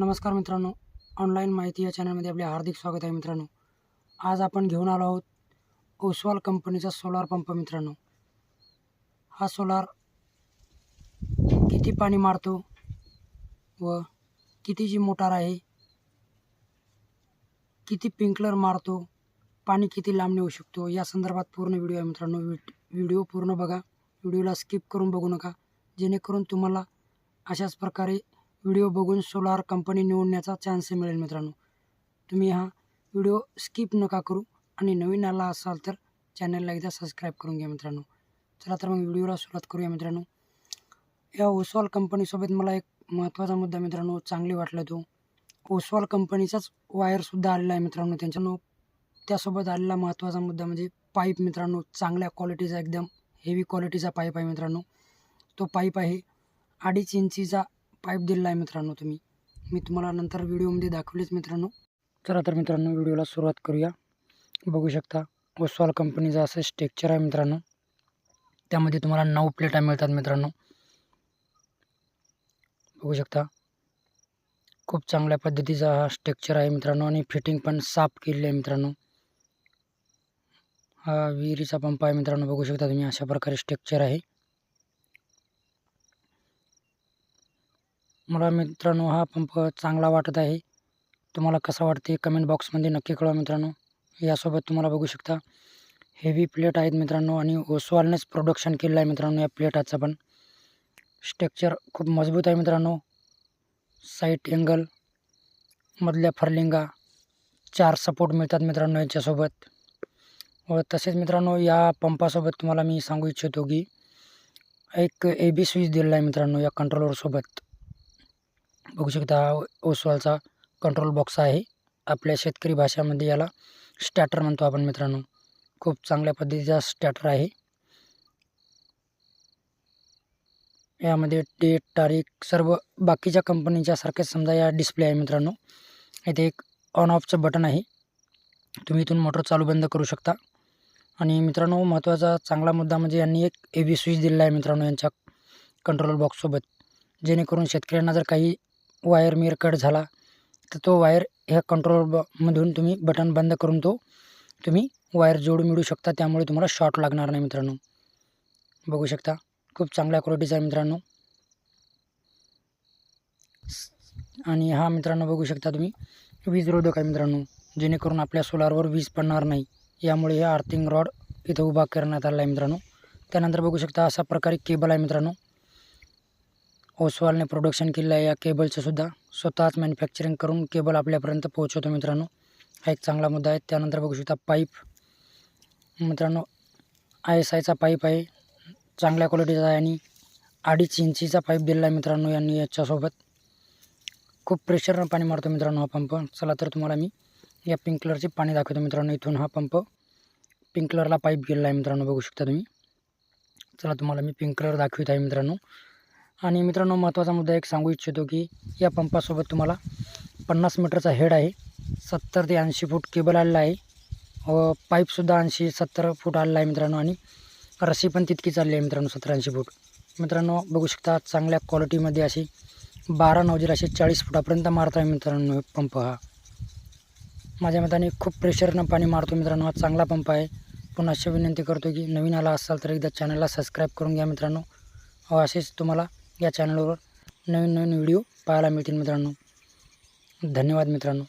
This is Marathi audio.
नमस्कार मित्रांनो. ऑनलाईन माहिती या चॅनलमध्ये आपले हार्दिक स्वागत आहे मित्रांनो. आज आपण घेऊन आलो आहोत ओसवाल कंपनीचा सोलार पंप मित्रांनो. हा सोलार किती पाणी मारतो व कितीची मोटार आहे किती पिंकलर मारतो पाणी किती लांब नेऊ शकतो या संदर्भात पूर्ण व्हिडिओ आहे मित्रांनो. व्हिडिओ पूर्ण बघा. व्हिडिओला स्किप करून बघू नका. जेणेकरून तुम्हाला अशाच प्रकारे व्हिडिओ बघून सोलार कंपनी निवडण्याचा चान्स मिळेल मित्रांनो. तुम्ही हा व्हिडिओ स्किप नका करू आणि नवीन आला असाल तर चॅनलला एकदा सबस्क्राईब करून घ्या मित्रांनो. चला तर मग व्हिडिओला सुरुवात करूया मित्रांनो. या ओसवाल कंपनीसोबत मला एक महत्त्वाचा मुद्दा मित्रांनो चांगली वाटला तो. ओसवाल कंपनीचाच वायरसुद्धा आलेला आहे मित्रांनो. त्यांच्यानं त्यासोबत आलेला महत्त्वाचा मुद्दा म्हणजे पाईप मित्रांनो. चांगल्या क्वालिटीचा एकदम हेवी क्वालिटीचा पाईप आहे मित्रांनो. तो पाईप आहे अडीच इंचीचा पाईप दिलेला आहे मित्रांनो तुम्ही. मी तुम्हाला नंतर व्हिडिओमध्ये दाखवलेच मित्रांनो. चला तर मित्रांनो व्हिडिओला सुरुवात करूया. बघू शकता ओसवाल कंपनीचं असं स्ट्रक्चर आहे मित्रांनो. त्यामध्ये तुम्हाला नऊ प्लेटा मिळतात मित्रांनो. बघू शकता खूप चांगल्या पद्धतीचा हा स्ट्रक्चर आहे मित्रांनो आणि फिटिंग पण साफ केलेली आहे मित्रांनो. हा विहिरीचा पंप आहे मित्रांनो बघू शकता तुम्ही अशा प्रकारे स्ट्रक्चर आहे. मला मित्रांनो हा पंप चांगला वाटत आहे. तुम्हाला कसा वाटते कमेंट बॉक्समध्ये नक्की कळवा मित्रांनो. यासोबत तुम्हाला बघू शकता हेवी प्लेट आहेत मित्रांनो आणि ओसवालनेच प्रोडक्शन केलेलं आहे मित्रांनो या प्लेटाचं पण. स्ट्रक्चर खूप मजबूत आहे मित्रांनो. साईट एंगल मधल्या फरलिंगा चार सपोर्ट मिळतात मित्रांनो याच्यासोबत. व तसेच मित्रांनो या पंपासोबत तुम्हाला मी सांगू इच्छितो की एक ए बी स्विच दिलेला आहे मित्रांनो या कंट्रोलरसोबत बघू शकता हा ओसवालचा कंट्रोल बॉक्स आहे. आपल्या शेतकरी भाषामध्ये याला स्टॅटर म्हणतो आपण मित्रांनो. खूप चांगल्या पद्धतीचा स्टॅटर आहे. यामध्ये डेट तारीख सर्व बाकीच्या कंपनीच्या सारखेच समजा या डिस्प्ले आहे मित्रांनो. इथे एक ऑन ऑफचं बटन आहे. तुम्ही इथून मोटर चालू बंद करू शकता. आणि मित्रांनो महत्त्वाचा चांगला मुद्दा म्हणजे यांनी एक ए बी स्विच दिलेला आहे मित्रांनो यांच्या कंट्रोल बॉक्ससोबत जेणेकरून शेतकऱ्यांना जर काही वायर मीर कट झाला तर तो वायर ह्या कंट्रोल ब मधून तुम्ही बटन बंद करून तो तुम्ही वायर जोडून मिळू शकता. त्यामुळे तुम्हाला शॉर्ट लागणार नाही मित्रांनो. बघू शकता. खूप चांगल्या क्वालिटीचा आहे मित्रांनो. आणि हा मित्रांनो बघू शकता तुम्ही. वीज रोधक आहे मित्रांनो. जेणेकरून आपल्या सोलारवर वीज पडणार नाही. यामुळे हे आर्थिंग रॉड इथं उभा करण्यात आला आहे मित्रांनो. त्यानंतर बघू शकता अशा प्रकारे केबल आहे मित्रांनो. ओसवालने प्रोडक्शन केलेलं आहे या केबलचंसुद्धा स्वतःच मॅन्युफॅक्चरिंग करून केबल आपल्यापर्यंत पोहोचवतो मित्रांनो. हा एक चांगला मुद्दा आहे. त्यानंतर बघू शकता पाईप मित्रांनो आय एस आयचा पाईप आहे. चांगल्या क्वालिटीचा आहे आणि अडीच इंचीचा पाईप दिलेला आहे मित्रांनो यांनी याच्यासोबत. खूप प्रेशरनं पाणी मारतो मित्रांनो हा पंप चला तर तुम्हाला मी या पिंक कलरचे पाणी दाखवतो मित्रांनो. इथून हा पंप पिंक कलरला पाईप गेलेला आहे मित्रांनो. बघू शकता तुम्ही. चला तुम्हाला मी पिंक कलर दाखवित आहे मित्रांनो. आणि मित्रांनो महत्त्वाचा मुद्दा एक सांगू इच्छितो की या पंपासोबत तुम्हाला पन्नास मीटरचा हेड आहे सत्तर ते ऐंशी फूट केबल आलेला आहे. व पाईपसुद्धा ऐंशी सत्तर फूट आलेला आहे मित्रांनो आणि रस्सी पण तितकी चालली आहे मित्रांनो सत्तर ऐंशी फूट. मित्रांनो बघू शकता चांगल्या क्वालिटीमध्ये अशी बारा नवजीर असे चाळीस फुटापर्यंत मारतो आहे मित्रांनो पंप हा. माझ्या मताने खूप प्रेशरनं पाणी मारतो मित्रांनो हा चांगला पंप आहे. पुन्हा अशी विनंती करतो की नवीन आला असाल तर एकदा चॅनलला सबस्क्राईब करून घ्या मित्रांनो. असेच तुम्हाला या चॅनलवर नवीन नवीन व्हिडिओ पाहायला मिळतील मित्रांनो. धन्यवाद मित्रांनो.